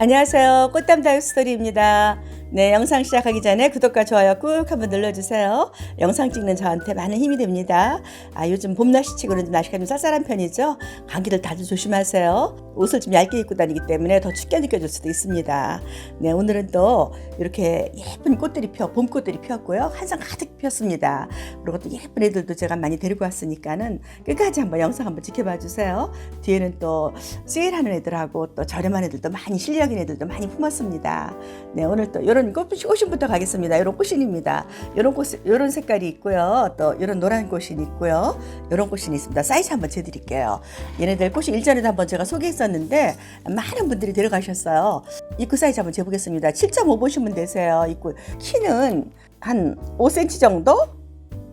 안녕하세요. 꽃담 다이스토리입니다. 네, 영상 시작하기 전에 구독과 좋아요 꾹 한번 눌러주세요. 영상 찍는 저한테 많은 힘이 됩니다. 아, 요즘 봄 날씨치고 그런지 날씨가 좀 쌀쌀한 편이죠. 감기들 다들 조심하세요. 옷을 좀 얇게 입고 다니기 때문에 더 춥게 느껴질 수도 있습니다. 네, 오늘은 또 이렇게 예쁜 꽃들이 펴, 봄꽃들이 피었고요. 한상 가득 피었습니다. 그리고 또 예쁜 애들도 제가 많이 데리고 왔으니까는 끝까지 한번 영상 한번 지켜봐 주세요. 뒤에는 또 세일하는 애들하고 또 저렴한 애들도 많이 실력인 애들도 많이 품었습니다. 네, 오늘 또 이런 꽃, 꽃신부터 가겠습니다. 이런 꽃신입니다. 이런 꽃, 이런 색깔이 있고요. 또 이런 노란 꽃신 있고요. 이런 꽃신 있습니다. 사이즈 한번 재드릴게요. 얘네들 꽃이 일전에도 한번 제가 소개했었는데 많은 분들이 데려가셨어요. 입구 사이즈 한번 재보겠습니다. 7.5 보시면 되세요. 입구 키는 한 5cm 정도?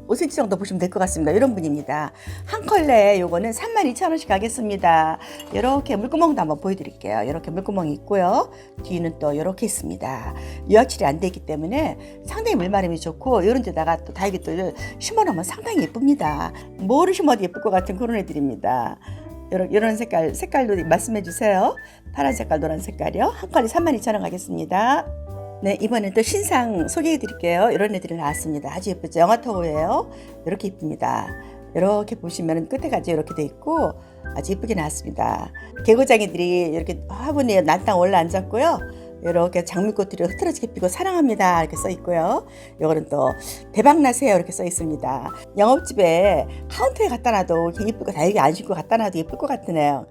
5cm 정도 보시면 될 것 같습니다. 이런 분입니다. 한 컬레 요거는 32,000원씩 가겠습니다. 이렇게 물구멍도 한번 보여드릴게요. 이렇게 물구멍이 있고요. 뒤는 또 이렇게 있습니다. 유화칠이 안 되기 때문에 상당히 물마름이 좋고 이런 데다가 또 다육이들 심어놓으면 상당히 예쁩니다. 뭐를 심어도 예쁠 것 같은 그런 애들입니다. 이런 색깔, 색깔도 말씀해 주세요. 파란 색깔, 노란 색깔이요. 한 컬이 32,000원 가겠습니다. 네, 이번엔 또 신상 소개해 드릴게요. 이런 애들이 나왔습니다. 아주 예쁘죠? 영화토우예요. 이렇게 이쁩니다. 이렇게 보시면 끝에까지 이렇게 돼 있고 아주 예쁘게 나왔습니다. 개고장이들이 이렇게 화분에 난땅 올라 앉았고요. 이렇게 장미꽃들이 흐트러지게 피고 사랑합니다 이렇게 써 있고요. 이거는 또 대박 나세요 이렇게 써 있습니다. 영업집에 카운터에 갖다 놔도 예쁘고 다육이 안 신고 갖다 놔도 예쁠 것 같으네요.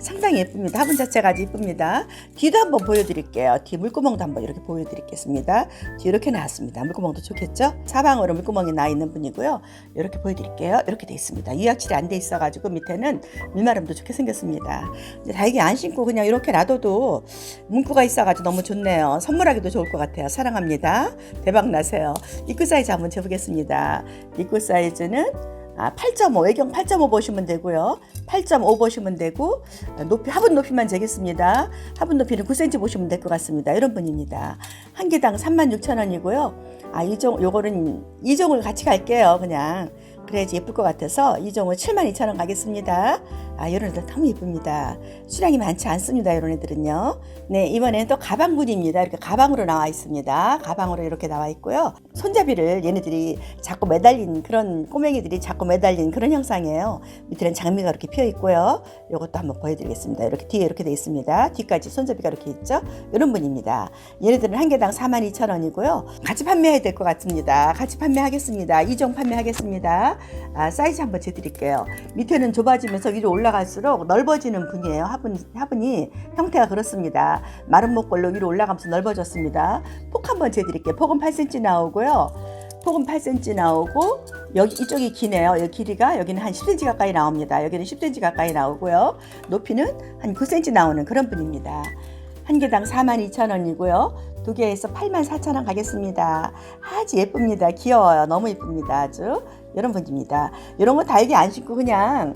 상당히 예쁩니다. 화분 자체가 아주 예쁩니다. 뒤도 한번 보여드릴게요. 뒤 물구멍도 한번 이렇게 보여드리겠습니다. 뒤 이렇게 나왔습니다. 물구멍도 좋겠죠? 사방으로 물구멍이 나 있는 분이고요. 이렇게 보여드릴게요. 이렇게 돼 있습니다. 유약칠이 안 돼 있어가지고 밑에는 밀마름도 좋게 생겼습니다. 다육이 안 신고 그냥 이렇게 놔둬도 문구가 있어가지고 너무 좋네요. 선물하기도 좋을 것 같아요. 사랑합니다. 대박 나세요. 입구 사이즈 한번 재보겠습니다. 입구 사이즈는 아, 8.5 외경 8.5 보시면 되고요. 8.5 보시면 되고 높이 화분 높이만 재겠습니다. 화분 높이는 9cm 보시면 될 것 같습니다. 이런 분입니다. 한 개당 36,000원이고요. 아, 이종 요거는 이종을 같이 갈게요. 그냥 그래야지 예쁠 것 같아서 이종을 72,000원 가겠습니다. 아, 이런 애들 너무 예쁩니다. 수량이 많지 않습니다. 이런 애들은요. 네, 이번에는 또 가방군입니다. 이렇게 가방으로 나와 있습니다. 가방으로 이렇게 나와 있고요. 손잡이를 얘네들이 자꾸 매달린 그런 꼬맹이들이 자꾸 매달린 그런 형상이에요. 밑에는 장미가 이렇게 피어 있고요. 이것도 한번 보여드리겠습니다. 이렇게 뒤에 이렇게 돼 있습니다. 뒤까지 손잡이가 이렇게 있죠. 이런 분입니다. 얘네들은 한 개당 42,000원이고요. 같이 판매해야 될 것 같습니다. 같이 판매하겠습니다. 이종 판매하겠습니다. 아, 사이즈 한번 재드릴게요. 밑에는 좁아지면서 위로 올라 갈수록 넓어지는 분이에요. 화분, 화분이 형태가 그렇습니다. 마른 목걸로 위로 올라가면서 넓어졌습니다. 폭 한번 재드릴게요. 폭은 8cm 나오고요. 폭은 8cm 나오고 여기 이쪽이 기네요. 여기 길이가 여기는 한 10cm 가까이 나옵니다. 여기는 10cm 가까이 나오고요. 높이는 한 9cm 나오는 그런 분입니다. 한 개당 42,000원이고요. 두 개에서 84,000원 가겠습니다. 아주 예쁩니다. 귀여워요. 너무 예쁩니다. 아주 이런 분입니다. 이런 거 달기 안 신고 그냥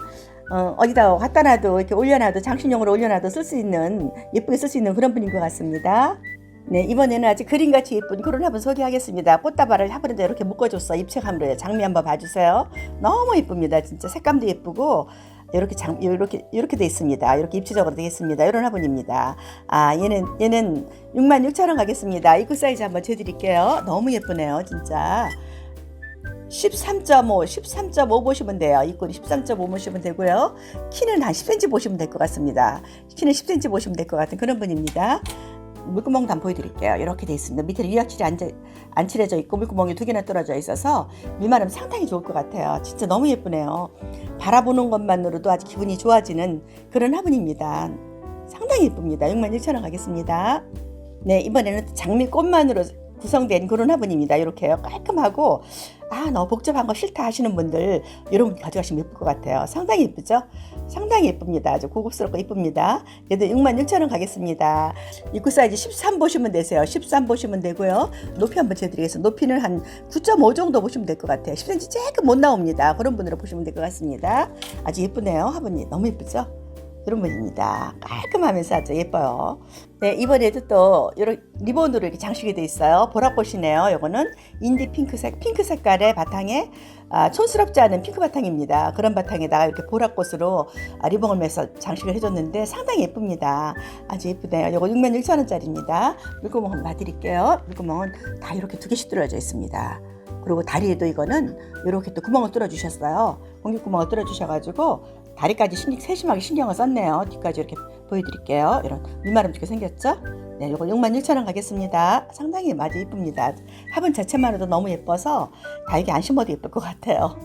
어, 어디다 갖다 놔도 이렇게 올려놔도 장식용으로 올려놔도 쓸 수 있는 예쁘게 쓸 수 있는 그런 분인 것 같습니다. 네 이번에는 아주 그림같이 예쁜 그런 화분 소개하겠습니다. 꽃다발을 화분에다 이렇게 묶어줬어 입체감으로 장미 한번 봐주세요. 너무 예쁩니다. 진짜 색감도 예쁘고 이렇게 장 이렇게 이렇게 돼 있습니다. 이렇게 입체적으로 되겠습니다. 이런 화분입니다. 아 얘는 얘는 66,000원 가겠습니다. 입구 사이즈 한번 재드릴게요. 너무 예쁘네요, 진짜. 13.5, 13.5 보시면 돼요. 입구는 13.5 보시면 되고요. 키는 한 10cm 보시면 될 것 같습니다. 키는 10cm 보시면 될 것 같은 그런 분입니다. 물구멍도 보여드릴게요. 이렇게 돼 있습니다. 밑에는 유약칠이 안, 안 칠해져 있고 물구멍이 두 개나 뚫어져 있어서 밀마름 상당히 좋을 것 같아요. 진짜 너무 예쁘네요. 바라보는 것만으로도 아주 기분이 좋아지는 그런 화분입니다. 상당히 예쁩니다. 61,000원 가겠습니다. 네, 이번에는 장미꽃만으로 구성된 그런 화분입니다. 이렇게요. 깔끔하고 아 너무 복잡한 거 싫다 하시는 분들 이런 분 가져가시면 예쁠 것 같아요. 상당히 예쁘죠? 상당히 예쁩니다. 아주 고급스럽고 예쁩니다. 얘도 66,000원 가겠습니다. 입구 사이즈 13 보시면 되세요. 13 보시면 되고요. 높이 한번 재드리겠습니다. 높이는 한 9.5 정도 보시면 될 것 같아요. 10cm 조금 못 나옵니다. 그런 분으로 보시면 될 것 같습니다. 아주 예쁘네요. 화분이 너무 예쁘죠? 이런 분입니다. 깔끔하면서 아주 예뻐요. 네, 이번에도 또 이런 리본으로 이렇게 장식이 돼 있어요. 보라꽃이네요. 요거는 인디 핑크색, 핑크 색깔의 바탕에 아, 촌스럽지 않은 핑크 바탕입니다. 그런 바탕에다가 이렇게 보라꽃으로 아, 리본을 매서 장식을 해줬는데 상당히 예쁩니다. 아주 예쁘네요. 요거 6만 1천 원짜리입니다. 물구멍 한번 봐드릴게요. 물구멍은 다 이렇게 두 개씩 뚫어져 있습니다. 그리고 다리에도 이거는 이렇게 또 구멍을 뚫어 주셨어요. 공기 구멍을 뚫어 주셔가지고 다리까지 신경, 세심하게 신경을 썼네요. 뒤까지 이렇게 보여드릴게요. 이런 밀마름지게 생겼죠? 네, 이거 61,000원 가겠습니다. 상당히 아주 이쁩니다. 화분 자체만으로도 너무 예뻐서 다 이게 안 심어도 예쁠 것 같아요.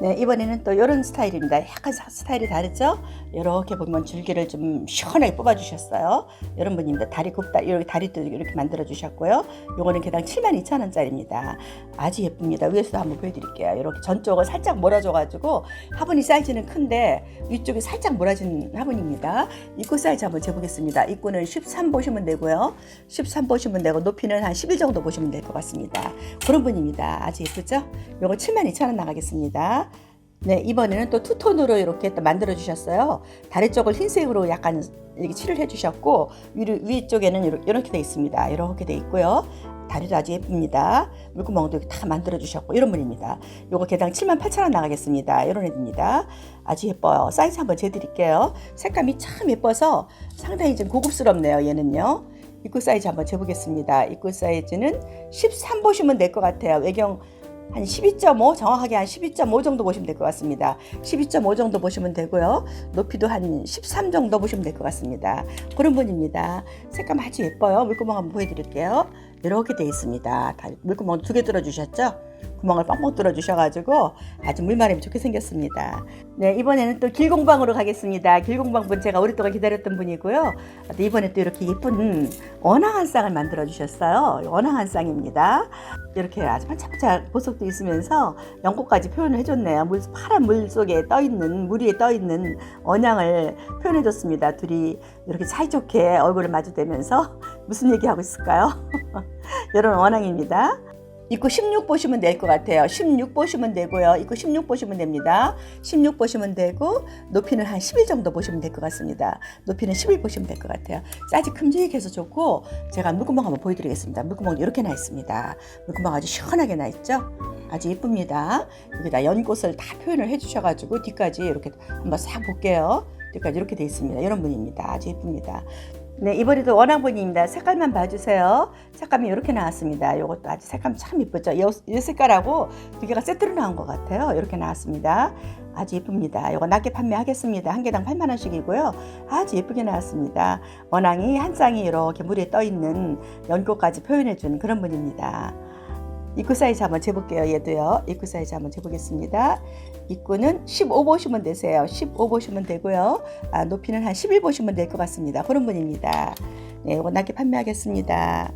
네, 이번에는 또 이런 스타일입니다. 약간 사- 스타일이 다르죠? 이렇게 보면 줄기를 좀 시원하게 뽑아주셨어요. 이런 분입니다. 다리 굽다, 이렇게 다리도 이렇게 만들어주셨고요. 요거는 개당 72,000원짜리입니다. 아주 예쁩니다. 위에서도 한번 보여드릴게요. 이렇게 전쪽을 살짝 몰아줘가지고 화분이 사이즈는 큰데 위쪽이 살짝 몰아진 화분입니다. 입구 사이즈 한번 재보겠습니다. 입구는 13 보시면 되고요. 13 보시면 되고 높이는 한 11 정도 보시면 될 것 같습니다. 그런 분입니다. 아주 예쁘죠? 요거 72,000원 나가겠습니다. 네, 이번에는 또 투톤으로 이렇게 또 만들어 주셨어요. 다리 쪽을 흰색으로 약간 이렇게 칠을 해 주셨고 위 위 쪽에는 이렇게, 이렇게 돼 있습니다. 이렇게 돼 있고요. 다리도 아주 예쁩니다. 물구멍도 다 만들어 주셨고 이런 분입니다. 요거 개당 78,000원 나가겠습니다. 이런 애입니다. 아주 예뻐요. 사이즈 한번 재드릴게요. 색감이 참 예뻐서 상당히 좀 고급스럽네요. 얘는요. 입구 사이즈 한번 재보겠습니다. 입구 사이즈는 13 보시면 될 것 같아요. 외경 한 12.5 정확하게 한 12.5 정도 보시면 될 것 같습니다. 12.5 정도 보시면 되고요. 높이도 한 13 정도 보시면 될 것 같습니다. 그런 분입니다. 색감 아주 예뻐요. 물구멍 한번 보여드릴게요. 이렇게 돼 있습니다. 다 물구멍 두 개 뚫어 주셨죠? 구멍을 뻥뻥 뚫어 주셔가지고 아주 물마름이 좋게 생겼습니다. 네 이번에는 또 길공방으로 가겠습니다. 길공방 분 제가 오랫동안 기다렸던 분이고요. 또 이번에 또 이렇게 예쁜 원앙한 쌍을 만들어 주셨어요. 원앙한 쌍입니다. 이렇게 아주 반짝반짝 보석도 있으면서 연꽃까지 표현을 해줬네요. 물, 파란 물 속에 떠 있는 물 위에 떠 있는 원양을 표현해줬습니다. 둘이 이렇게 사이좋게 얼굴을 마주대면서 무슨 얘기하고 있을까요? 이런 원앙입니다. 입구 16 보시면 될 것 같아요. 16 보시면 되고요. 입구 16 보시면 됩니다. 16 보시면 되고 높이는 한 11 정도 보시면 될 것 같습니다. 높이는 11 보시면 될 것 같아요. 사이즈 큼직해서 좋고 제가 물구멍 한번 보여드리겠습니다. 물구멍 이렇게 나 있습니다. 물구멍 아주 시원하게 나 있죠? 아주 예쁩니다. 여기다 연꽃을 다 표현을 해주셔가지고 뒤까지 이렇게 한번 싹 볼게요. 뒤까지 이렇게 돼 있습니다. 이런 분입니다. 아주 예쁩니다. 네, 이번에도 원앙분입니다. 색깔만 봐주세요. 색감이 이렇게 나왔습니다. 이것도 아주 색감 참 예쁘죠? 이, 이 색깔하고 두 개가 세트로 나온 것 같아요. 이렇게 나왔습니다. 아주 예쁩니다. 이거 낮게 판매하겠습니다. 한 개당 8만 원씩이고요. 아주 예쁘게 나왔습니다. 원앙이 한 쌍이 이렇게 물에 떠 있는 연꽃까지 표현해 준 그런 분입니다. 입구 사이즈 한번 재볼게요. 얘도요. 입구 사이즈 한번 재보겠습니다. 입구는 15 보시면 되세요. 15 보시면 되고요. 아, 높이는 한 11 보시면 될 것 같습니다. 그런 분입니다. 네, 낮게 판매하겠습니다.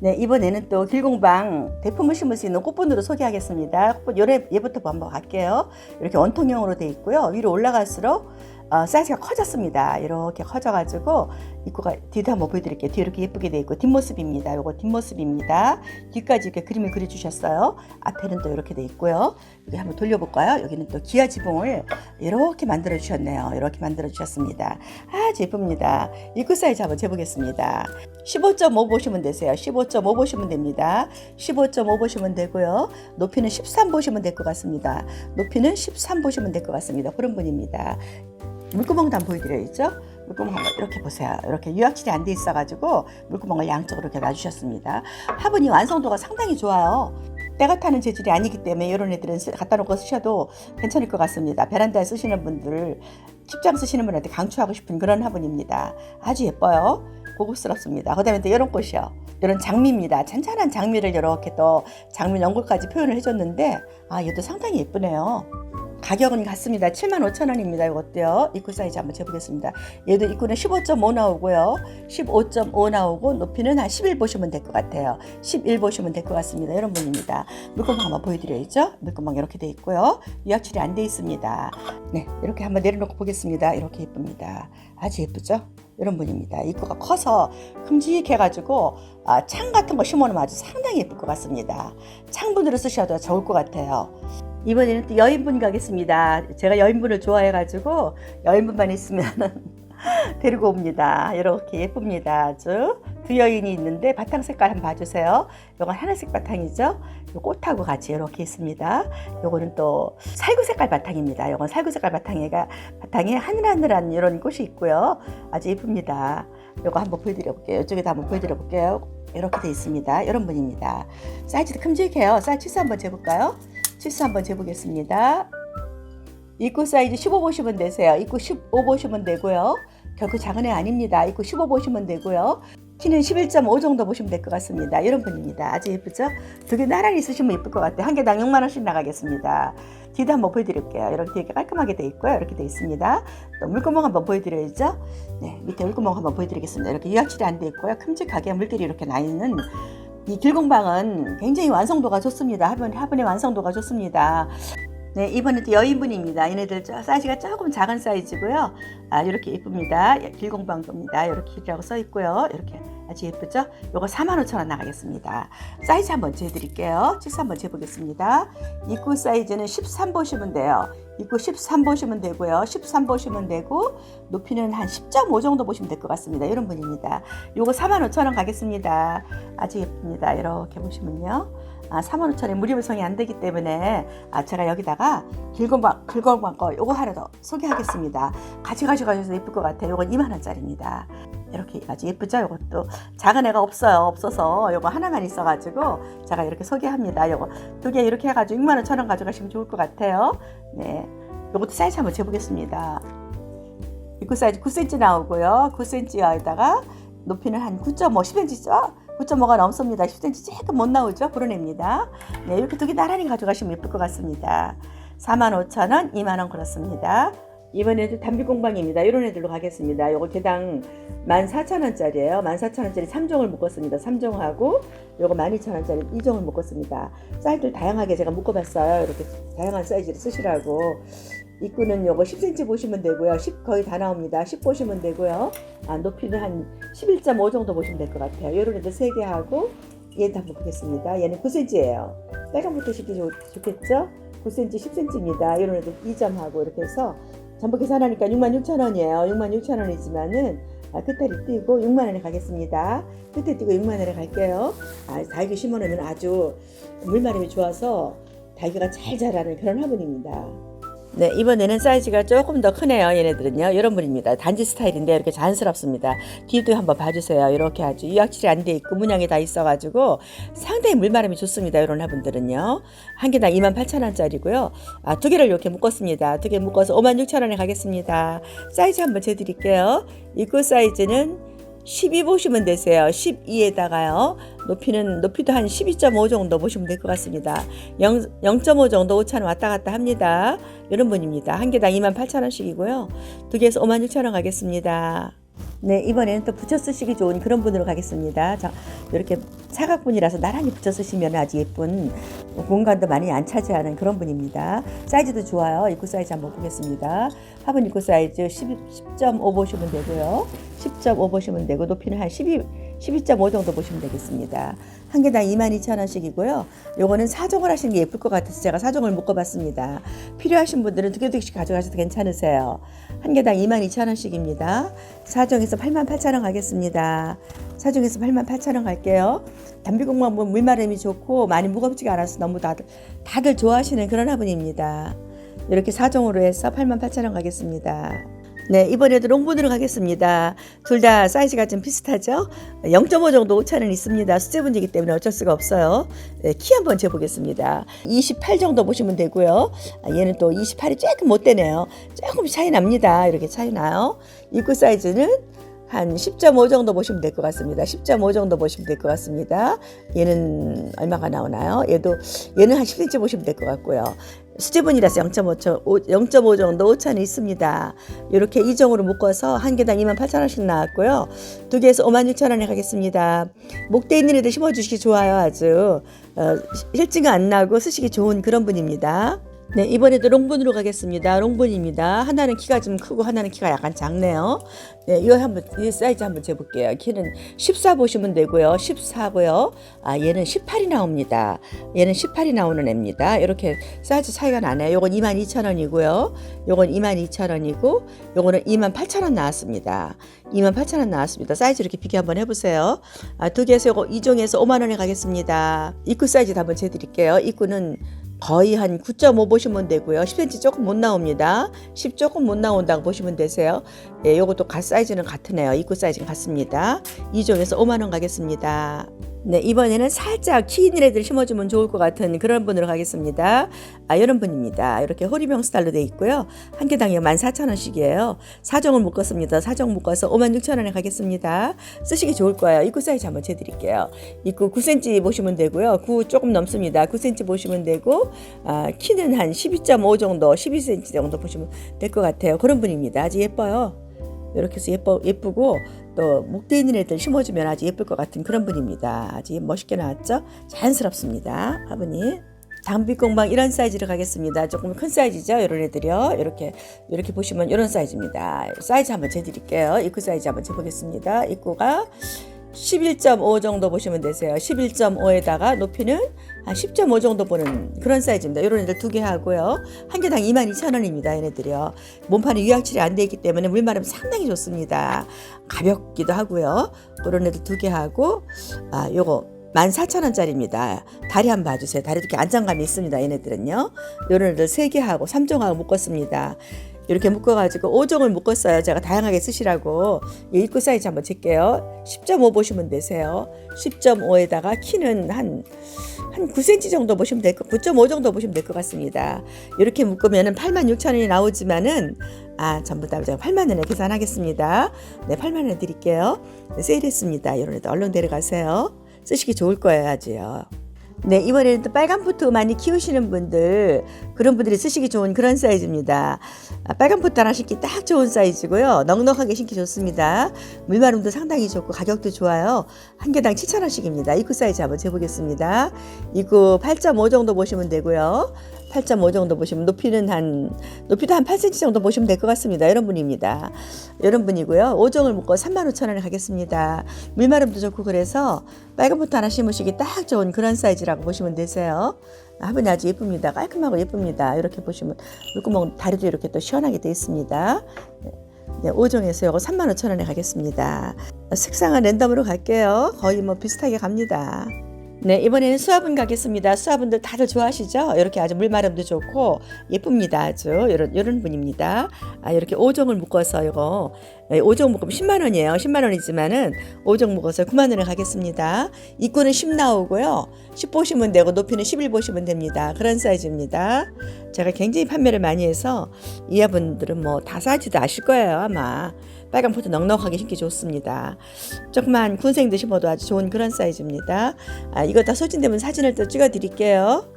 네, 이번에는 또 길공방 대품을 심을 수 있는 꽃분으로 소개하겠습니다. 꽃분 요래 얘부터 한번 갈게요. 이렇게 원통형으로 되어 있고요. 위로 올라갈수록 어, 사이즈가 커졌습니다. 이렇게 커져가지고 입구가 뒤도 한번 보여드릴게요. 뒤 이렇게 예쁘게 되어 있고 뒷모습입니다. 요거 뒷모습입니다. 뒤까지 이렇게 그림을 그려주셨어요. 앞에는 또 이렇게 되어 있고요. 여기 한번 돌려볼까요? 여기는 또 기아 지붕을 이렇게 만들어 주셨네요. 이렇게 만들어 주셨습니다. 아주 예쁩니다. 입구 사이즈 한번 재보겠습니다. 15.5 보시면 되세요. 15.5 보시면 됩니다. 15.5 보시면 되고요. 높이는 13 보시면 될 것 같습니다. 높이는 13 보시면 될 것 같습니다. 그런 분입니다. 물구멍도 한번 보여드려야죠. 물구멍 한번 이렇게 보세요. 이렇게 유약칠이 안 돼 있어가지고 물구멍을 양쪽으로 이렇게 놔주셨습니다. 화분 이 완성도가 상당히 좋아요. 때가 타는 재질이 아니기 때문에 이런 애들은 쓰- 갖다 놓고 쓰셔도 괜찮을 것 같습니다. 베란다에 쓰시는 분들, 집장 쓰시는 분한테 강추하고 싶은 그런 화분입니다. 아주 예뻐요. 고급스럽습니다. 그 다음에 또 이런 꽃이요. 이런 장미입니다. 찬찬한 장미를 이렇게 또 장미 연골까지 표현을 해줬는데, 아, 얘도 상당히 예쁘네요. 가격은 같습니다. 75,000원입니다. 이것도요. 입구 사이즈 한번 재보겠습니다. 얘도 입구는 15.5 나오고요. 15.5 나오고 높이는 한 11 보시면 될 것 같아요. 11 보시면 될 것 같습니다. 이런 분입니다. 물구멍 한번 보여드려야죠. 물구멍 이렇게 돼 있고요. 유압출이 안 돼 있습니다. 네, 이렇게 한번 내려놓고 보겠습니다. 이렇게 예쁩니다. 아주 예쁘죠? 이런 분입니다. 입구가 커서 큼직해가지고 아, 창 같은 거 심어놓으면 아주 상당히 예쁠 것 같습니다. 창분으로 쓰셔도 좋을 것 같아요. 이번에는 또 여인분 가겠습니다. 제가 여인분을 좋아해가지고 여인분만 있으면 데리고 옵니다. 이렇게 예쁩니다. 아주 두 여인이 있는데 바탕 색깔 한번 봐주세요. 이건 하늘색 바탕이죠. 요 꽃하고 같이 이렇게 있습니다. 요거는 또 살구 색깔 바탕입니다. 요건 살구 색깔 바탕에가 바탕에 하늘하늘한 이런 꽃이 있고요. 아주 예쁩니다. 요거 한번 보여드려 볼게요. 이쪽에도 한번 보여드려 볼게요. 이렇게 돼 있습니다. 이런 분입니다. 사이즈도 큼직해요. 사이즈 한번 재볼까요? 치수 한번 재보겠습니다. 입구 사이즈 15 보시면 되세요. 입구 15 보시면 되고요. 결코 작은 애 아닙니다. 입구 15 보시면 되고요. 키는 11.5 정도 보시면 될 것 같습니다. 이런 분입니다. 아주 예쁘죠? 두 개 나란히 있으시면 예쁠 것 같아요. 한 개당 6만 원씩 나가겠습니다. 뒤도 한번 보여드릴게요. 이렇게 되게 깔끔하게 돼 있고요. 이렇게 돼 있습니다. 또 물구멍 한번 보여드려야죠. 네, 밑에 물구멍 한번 보여드리겠습니다. 이렇게 유약칠이 안 돼 있고요. 큼직하게 물들이 이렇게 나 있는 이 길공방은 굉장히 완성도가 좋습니다. 화분, 화분의 완성도가 좋습니다. 네, 이번에 또 여인분입니다. 얘네들 저- 사이즈가 조금 작은 사이즈고요. 아, 이렇게 예쁩니다. 길공방도입니다. 이렇게 길이라고 써 있고요. 이렇게 아주 예쁘죠? 요거 45,000원 나가겠습니다. 사이즈 한번 재드릴게요. 치수 한번 재보겠습니다. 입구 사이즈는 13 보시면 돼요. 입구 13 보시면 되고요. 13 보시면 되고 높이는 한 10.5 정도 보시면 될 것 같습니다. 이런 분입니다. 요거 45,000원 가겠습니다. 아주 예쁩니다. 이렇게 보시면요. 아, 35,000원에 무료 배송이 안 되기 때문에 아, 제가 여기다가 길건방, 길건방 거 요거 하나 더 소개하겠습니다. 같이 가져가셔서 예쁠 것 같아요. 요건 2만 원짜리입니다. 이렇게 아주 예쁘죠? 요것도 작은 애가 없어요. 없어서 요거 하나만 있어가지고 제가 이렇게 소개합니다. 요거 두 개 이렇게 해가지고 6만 원 천 원 가져가시면 좋을 것 같아요. 네. 요것도 사이즈 한번 재보겠습니다. 입구 사이즈 9cm 나오고요. 9cm에다가 높이는 한 9.5, 10cm죠? 9.5가 넘습니다. 10cm 조금 못 나오죠? 애입니다. 네, 이렇게 두 개 나란히 가져가시면 예쁠 것 같습니다. 45,000원, 2만원 그렇습니다. 이번에도 담비공방입니다. 이런 애들로 가겠습니다. 요거 개당 14,000원짜리예요. 14,000원짜리 3종을 묶었습니다. 3종하고 요거 12,000원짜리 2종을 묶었습니다. 사이즈를 다양하게 제가 묶어봤어요. 이렇게 다양한 사이즈를 쓰시라고. 입구는 요거 10cm 보시면 되고요. 10 거의 다 나옵니다. 10 보시면 되고요. 아, 높이는 한 11.5 정도 보시면 될 것 같아요. 이런 애들 3개 하고 얘도 한번 보겠습니다. 얘는 9cm예요. 빨간부터 시기 좋, 좋겠죠? 9cm, 10cm입니다. 이런 애들 2점 하고 이렇게 해서 전부 계산하니까 66,000원이에요. 66,000원이지만은 아, 끝다리 띄고 6만 원에 가겠습니다. 끝에 띄고 6만 원에 갈게요. 아, 달기 심어놓으면 아주 물마름이 좋아서 달기가 잘 자라는 그런 화분입니다. 네, 이번에는 사이즈가 조금 더 크네요. 얘네들은요. 이런 분입니다. 단지 스타일인데 이렇게 자연스럽습니다. 뒤도 한번 봐주세요. 이렇게 아주 유약칠이 안 돼 있고 문양이 다 있어가지고 상당히 물마름이 좋습니다. 이런 화분들은요. 한 개당 28,000원짜리고요. 아, 두 개를 이렇게 묶었습니다. 두 개 묶어서 56,000원에 가겠습니다. 사이즈 한번 재드릴게요. 입구 사이즈는 12 보시면 되세요. 12에다가요. 높이는 높이도 한 12.5 정도 보시면 될 것 같습니다. 0, 0.5 정도 오차는 왔다 갔다 합니다. 이런 분입니다. 한 개당 28,000원씩이고요. 두 개에서 56,000원 가겠습니다. 네, 이번에는 또 붙여 쓰시기 좋은 그런 분으로 가겠습니다. 자, 이렇게 사각분이라서 나란히 붙여 쓰시면 아주 예쁜 공간도 많이 안 차지하는 그런 분입니다. 사이즈도 좋아요. 입구 사이즈 한번 보겠습니다. 화분 입구 사이즈 10, 10.5 보시면 되고요. 10.5 보시면 되고 높이는 한 12, 12.5 정도 보시면 되겠습니다. 한 개당 22,000원씩이고요. 요거는 사종을 하시는 게 예쁠 것 같아서 제가 사종을 묶어봤습니다. 필요하신 분들은 두 개, 두 개씩 가져가셔도 괜찮으세요. 한 개당 22,000원씩입니다. 사종에서 88,000원 가겠습니다. 사종에서 88,000원 갈게요. 담비공방은 물마름이 좋고 많이 무겁지가 않아서 너무 다들, 다들 좋아하시는 그런 화분입니다. 이렇게 사종으로 해서 88,000원 가겠습니다. 네, 이번에도 롱분으로 가겠습니다. 둘 다 사이즈가 좀 비슷하죠? 0.5 정도 오차는 있습니다. 수제분이기 때문에 어쩔 수가 없어요. 네, 키 한번 재보겠습니다. 28 정도 보시면 되고요. 아, 얘는 또 28이 조금 못 되네요. 조금 차이 납니다. 이렇게 차이 나요. 입구 사이즈는 한 10.5 정도 보시면 될 것 같습니다. 10.5 정도 보시면 될 것 같습니다. 얘는 얼마가 나오나요? 얘도 얘는 한 10cm 보시면 될 것 같고요. 수제분이라서 0.5, 0.5 정도 오차는 있습니다. 이렇게 이정으로 묶어서 한 개당 28,000원씩 나왔고요. 두 개에서 56,000원에 가겠습니다. 목대 있는 애들 심어주시기 좋아요. 아주 어, 실증이 안 나고 쓰시기 좋은 그런 분입니다. 네, 이번에도 롱분으로 가겠습니다. 롱분입니다. 하나는 키가 좀 크고 하나는 키가 약간 작네요. 네, 이거 한번 이 사이즈 한번 재볼게요. 키는 14 보시면 되고요. 14고요. 아, 얘는 18이 나옵니다. 얘는 18이 나오는 애입니다. 이렇게 사이즈 차이가 나네요. 요건 22,000원이고요. 요건 22,000원이고 요거는 28,000원 나왔습니다. 28,000원 나왔습니다. 사이즈 이렇게 비교 한번 해보세요. 아, 두 개에서 요거 2종에서 5만 원에 가겠습니다. 입구 사이즈도 한번 재드릴게요. 입구는 거의 한 9.5 보시면 되고요. 10cm 조금 못 나옵니다. 10 조금 못 나온다고 보시면 되세요. 예, 요것도 갓 사이즈는 같으네요. 입구 사이즈는 같습니다. 2종에서 5만 원 가겠습니다. 네, 이번에는 살짝 키 있는 애들 심어주면 좋을 것 같은 그런 분으로 가겠습니다. 아, 이런 분입니다. 이렇게 호리병 스타일로 돼 있고요. 한 개당에 14,000원씩이에요. 사정을 묶었습니다. 사정 묶어서 56,000원에 가겠습니다. 쓰시기 좋을 거예요. 입구 사이즈 한번 재드릴게요. 입구 9cm 보시면 되고요. 9 조금 넘습니다. 9cm 보시면 되고, 아, 키는 한 12.5 정도, 12cm 정도 보시면 될 것 같아요. 그런 분입니다. 아주 예뻐요. 이렇게 해서 예뻐, 예쁘고 또 목대 있는 애들 심어주면 아주 예쁠 것 같은 그런 분입니다. 아주 멋있게 나왔죠? 자연스럽습니다. 화분이. 장비공방 이런 사이즈로 가겠습니다. 조금 큰 사이즈죠. 이런 애들이요. 이렇게 이렇게 보시면 이런 사이즈입니다. 사이즈 한번 재드릴게요. 입구 사이즈 한번 재보겠습니다. 입구가 11.5 정도 보시면 되세요. 11.5에다가 높이는 한 10.5 정도 보는 그런 사이즈입니다. 이런 애들 두 개 하고요. 한 개당 22,000원입니다. 얘네들이요. 몸판이 유약칠이 안 돼 있기 때문에 물마름 상당히 좋습니다. 가볍기도 하고요. 그런 애들 두 개 하고 아 요거 14,000원짜리입니다. 다리 한번 봐주세요. 다리 이렇게 안정감이 있습니다. 얘네들은요. 이런 애들 3개 하고 3종하고 묶었습니다. 이렇게 묶어가지고 5종을 묶었어요. 제가 다양하게 쓰시라고. 이 입구 사이즈 한번 잴게요. 10.5 보시면 되세요. 10.5에다가 키는 한, 한 9cm 정도 보시면 될 것, 9.5 정도 보시면 될 것 같습니다. 이렇게 묶으면 86,000원이 나오지만은, 아, 전부 다 제가 8만원에 계산하겠습니다. 네, 8만원에 드릴게요. 네, 세일했습니다. 애들 얼른 데려가세요. 쓰시기 좋을 거예요, 아주요. 네, 이번에는 또 빨간 포트 많이 키우시는 분들, 그런 분들이 쓰시기 좋은 그런 사이즈입니다. 아, 빨간 포트 하나 신기 딱 좋은 사이즈고요. 넉넉하게 신기 좋습니다. 물마름도 상당히 좋고 가격도 좋아요. 한 개당 7,000원씩입니다. 입구 사이즈 한번 재보겠습니다. 입구 8.5 정도 보시면 되고요. 8.5 정도 보시면 높이는 한 높이도 한 8cm 정도 보시면 될 것 같습니다. 이런 분입니다. 이런 분이고요. 5종을 묶어 35,000원에 가겠습니다. 물마름도 좋고 그래서 빨간 포트 하나 심으시기 딱 좋은 그런 사이즈라고 보시면 되세요. 화분이 아주 예쁩니다. 깔끔하고 예쁩니다. 이렇게 보시면 물구멍 다리도 이렇게 또 시원하게 되어 있습니다. 네, 5종에서 이거 35,000원에 가겠습니다. 색상은 랜덤으로 갈게요. 거의 뭐 비슷하게 갑니다. 네, 이번에는 수화분 가겠습니다. 수화분들 다들 좋아하시죠? 이렇게 아주 물마름도 좋고 예쁩니다. 아주 이런 이런 분입니다. 아, 이렇게 5종을 묶어서 이거 네, 5종 묶으면 10만 원이에요. 10만 원이지만은 5종 묶어서 9만 원에 가겠습니다. 입구는 10 나오고요. 10 보시면 되고 높이는 11 보시면 됩니다. 그런 사이즈입니다. 제가 굉장히 판매를 많이 해서 이하분들은 뭐 다 사이즈도 아실 거예요, 아마. 빨간 포트 넉넉하게 신기 좋습니다. 조그만 군생들 심어도 아주 좋은 그런 사이즈입니다. 아, 이거 다 소진되면 사진을 또 찍어 드릴게요.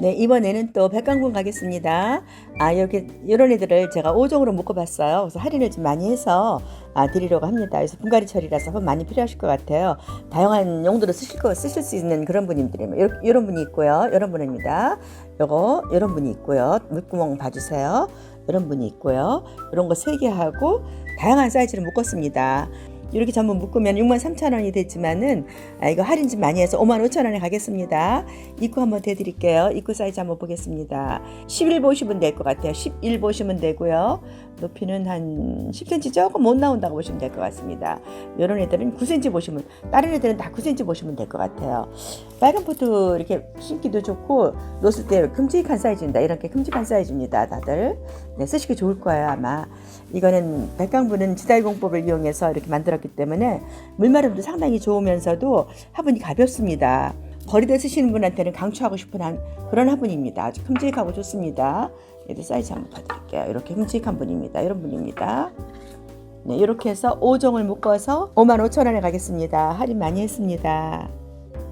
네, 이번에는 또 백강군 가겠습니다. 아, 이렇게, 이런 애들을 제가 5종으로 묶어봤어요. 그래서 할인을 좀 많이 해서 아, 드리려고 합니다. 그래서 분갈이 처리라서 좀 많이 필요하실 것 같아요. 다양한 용도로 쓰실 거, 쓰실 수 있는 그런 분들이, 이런, 이런 분이 있고요. 이런 분입니다. 요거, 이런 분이 있고요. 물구멍 봐주세요. 이런 분이 있고요. 이런 거 세 개 하고 다양한 사이즈를 묶었습니다. 이렇게 전부 묶으면 6만 3천 원이 됐지만은 아, 이거 할인 좀 많이 해서 5만 5천 원에 가겠습니다. 입구 한번 대드릴게요. 입구 사이즈 한번 보겠습니다. 11 보시면 될 것 같아요. 11 보시면 되고요. 높이는 한 10cm 조금 못 나온다고 보시면 될 것 같습니다. 이런 애들은 9cm 보시면 다른 애들은 다 9cm 보시면 될 것 같아요. 빨간 포트 이렇게 신기도 좋고 놓을 때 큼직한 사이즈입니다. 이렇게 큼직한 사이즈입니다. 다들 네, 쓰시기 좋을 거예요 아마. 이거는 백강분은 지달공법을 이용해서 이렇게 만들었기 때문에 물마름도 상당히 좋으면서도 화분이 가볍습니다. 거리대 쓰시는 분한테는 강추하고 싶은 한 그런 화분입니다. 아주 큼직하고 좋습니다. 얘도 사이즈 한번 봐드릴게요. 이렇게 큼직한 분입니다. 이런 분입니다. 네, 이렇게 해서 5종을 묶어서 5만 5천 원에 가겠습니다. 할인 많이 했습니다.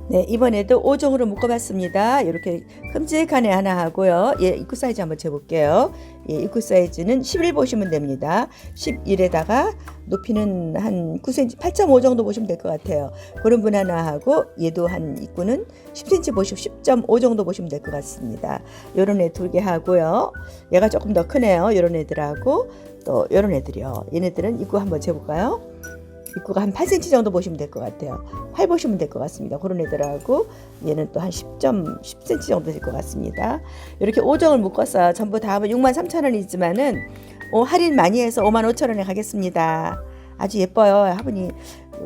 네, 이번에도 5종으로 묶어봤습니다. 이렇게 큼직한 애 하나 하고요. 예, 입구 사이즈 한번 재볼게요. 예, 입구 사이즈는 11 보시면 됩니다. 11에다가 높이는 한 9cm, 8.5 정도 보시면 될 것 같아요. 그런 분 하나 하고 얘도 한 입구는 10cm 보시고 10.5 정도 보시면 될 것 같습니다. 요런 애 두 개 하고요. 얘가 조금 더 크네요. 요런 애들하고 또 요런 애들이요. 얘네들은 입구 한번 재볼까요? 입구가 한 8cm 정도 보시면 될 것 같아요. 활 보시면 될 것 같습니다. 그런 애들하고 얘는 또 한 10점 10cm 정도 될 것 같습니다. 이렇게 5정을 묶어서 전부 다 하면 6만 3천 원이지만은 어, 할인 많이 해서 5만 5천 원에 가겠습니다. 아주 예뻐요. 화분이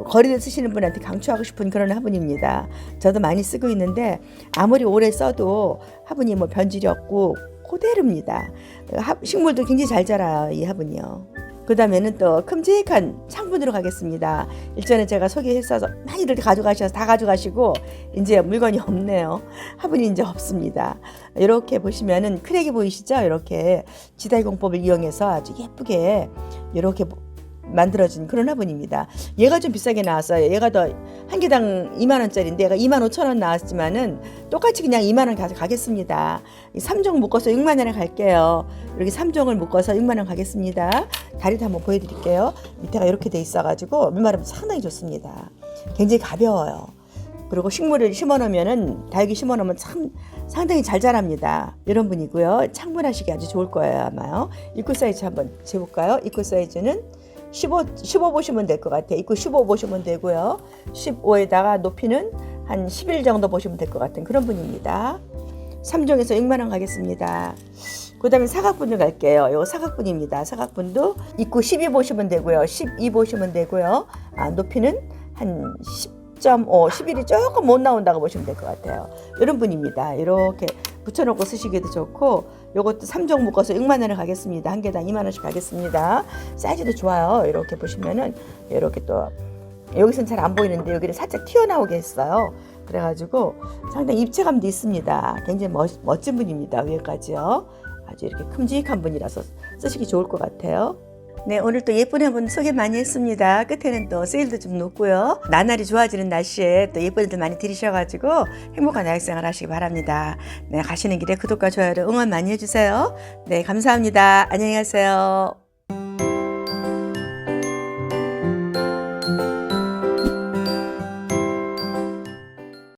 거리에 쓰시는 분한테 강추하고 싶은 그런 화분입니다. 저도 많이 쓰고 있는데 아무리 오래 써도 화분이 뭐 변질이 없고 그대로입니다. 하- 식물도 굉장히 잘 자라요. 이 화분이요. 그 다음에는 또 큼직한 창문으로 가겠습니다. 일전에 제가 소개했어서 많이들 가져가셔서 다 가져가시고 이제 물건이 없네요. 화분이 이제 없습니다. 이렇게 보시면은 크랙이 보이시죠? 이렇게 지다이 공법을 이용해서 아주 예쁘게 이렇게 만들어진 그런 화분입니다. 얘가 좀 비싸게 나왔어요. 얘가 더 한 개당 2만 원짜리인데 얘가 2만 5천 원 나왔지만은 똑같이 그냥 2만 원 가져가겠습니다. 이 3종 묶어서 6만 원에 갈게요. 이렇게 3종을 묶어서 6만 원 가겠습니다. 다리도 한번 보여드릴게요. 밑에가 이렇게 돼 있어가지고 물마르면 상당히 좋습니다. 굉장히 가벼워요. 그리고 식물을 심어놓으면은 다육이 심어놓으면 참 상당히 잘 자랍니다. 이런 분이고요. 창문하시기 아주 좋을 거예요 아마요. 입구 사이즈 한번 재볼까요? 입구 사이즈는 15, 15 보시면 될 것 같아요. 입구 15 보시면 되고요. 15에다가 높이는 한 11 정도 보시면 될 것 같은 그런 분입니다. 3종에서 6만 원 가겠습니다. 그 다음에 사각분을 갈게요. 이거 사각분입니다. 사각분도 입구 12 보시면 되고요. 12 보시면 되고요. 아, 높이는 한 10.5, 11이 조금 못 나온다고 보시면 될 것 같아요. 이런 분입니다. 이렇게 붙여놓고 쓰시기도 좋고 요것도 3종 묶어서 6만 원을 가겠습니다. 한 개당 2만 원씩 가겠습니다. 사이즈도 좋아요. 이렇게 보시면은 이렇게 또 여기서는 잘안 보이는데 여기를 살짝 튀어나오게 했어요. 그래가지고 상당히 입체감도 있습니다. 굉장히 멋, 멋진 분입니다. 위에까지요. 아주 이렇게 큼직한 분이라서 쓰시기 좋을 것 같아요. 네, 오늘 또 예쁜 화분 소개 많이 했습니다. 끝에는 또 세일도 좀 놓고요. 나날이 좋아지는 날씨에 또 예쁜 애들 많이 들이셔가지고 행복한 야육생활 하시기 바랍니다. 네, 가시는 길에 구독과 좋아요를 응원 많이 해주세요. 네, 감사합니다. 안녕히 가세요.